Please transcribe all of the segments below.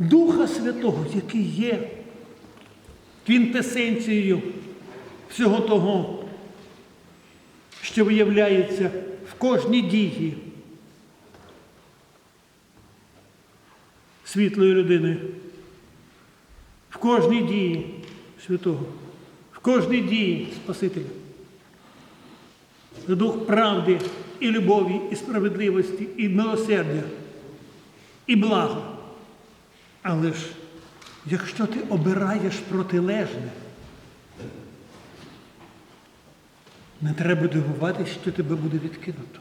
Духа Святого, який є квінтесенцією всього того, що виявляється в кожній дії світлої людини, в кожній дії святого, в кожній дії Спасителя. Дух правди і любові, і справедливості, і милосердя, і блага. Але ж, якщо ти обираєш протилежне, не треба дивуватися, що тебе буде відкинуто.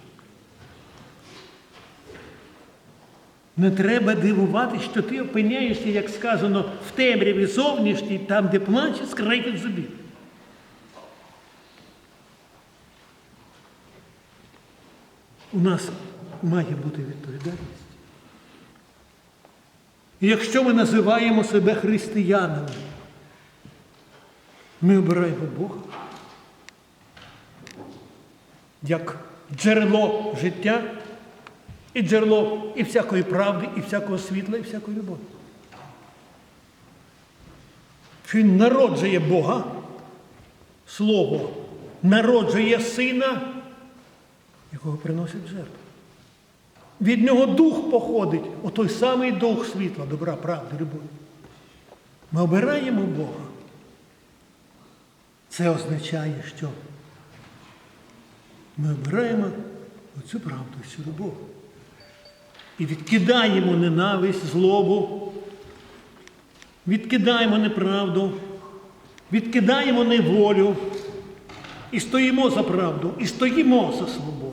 Не треба дивуватися, що ти опиняєшся, як сказано, в темряві зовнішній, там, де плаче скрейкот зубів. У нас має бути відповідальність. І якщо ми називаємо себе християнами, ми обираємо Бога як джерело життя і джерело і всякої правди, і всякого світла, і всякої любові. Він народжує Бога, Слово, народжує Сина, якого приносять жертву. Від нього дух походить, отой самий дух світла, добра, правди, любові. Ми обираємо Бога. Це означає, що ми обираємо оцю правду, цю любов. І відкидаємо ненависть, злобу, відкидаємо неправду, відкидаємо неволю і стоїмо за правду, і стоїмо за свободу.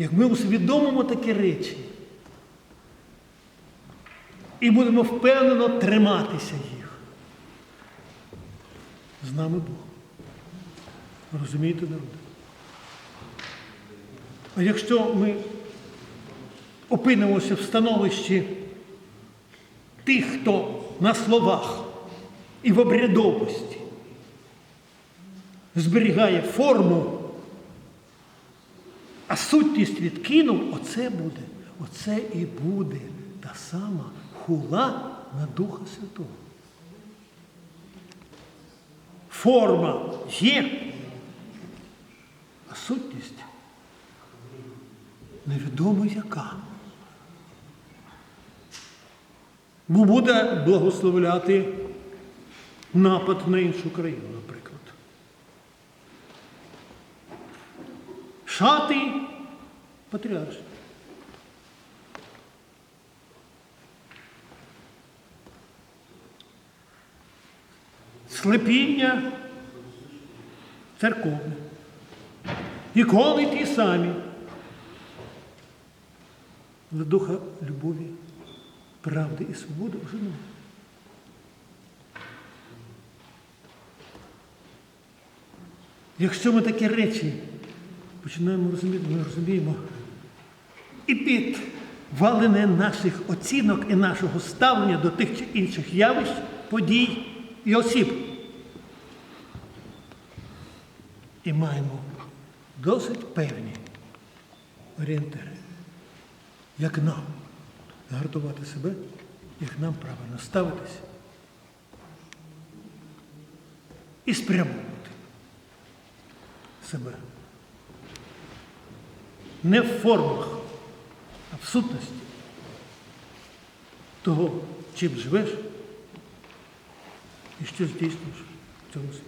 Як ми усвідомимо такі речі і будемо впевнено триматися їх, з нами Бог. Розумієте, народи? А якщо ми опинимося в становищі тих, хто на словах і в обрядовості зберігає форму, а сутність відкинув, оце буде, оце і буде та сама хула на Духа Святого. Форма є, а сутність невідомо яка. Бо буде благословляти напад на іншу країну, наприклад. Шати патріарші. Слепіння церковне. Ікони ті самі. Але духа любові, правди і свободи вже немає. Якщо ми такі речі починаємо розуміти, ми розуміємо і під валене наших оцінок і нашого ставлення до тих чи інших явищ, подій і осіб. І маємо досить певні орієнтири, як нам гартувати себе, як нам правильно ставитися і спрямовувати себе. Не в формах, а в сутності того, чим живеш і що здійснюєш в цьому світі.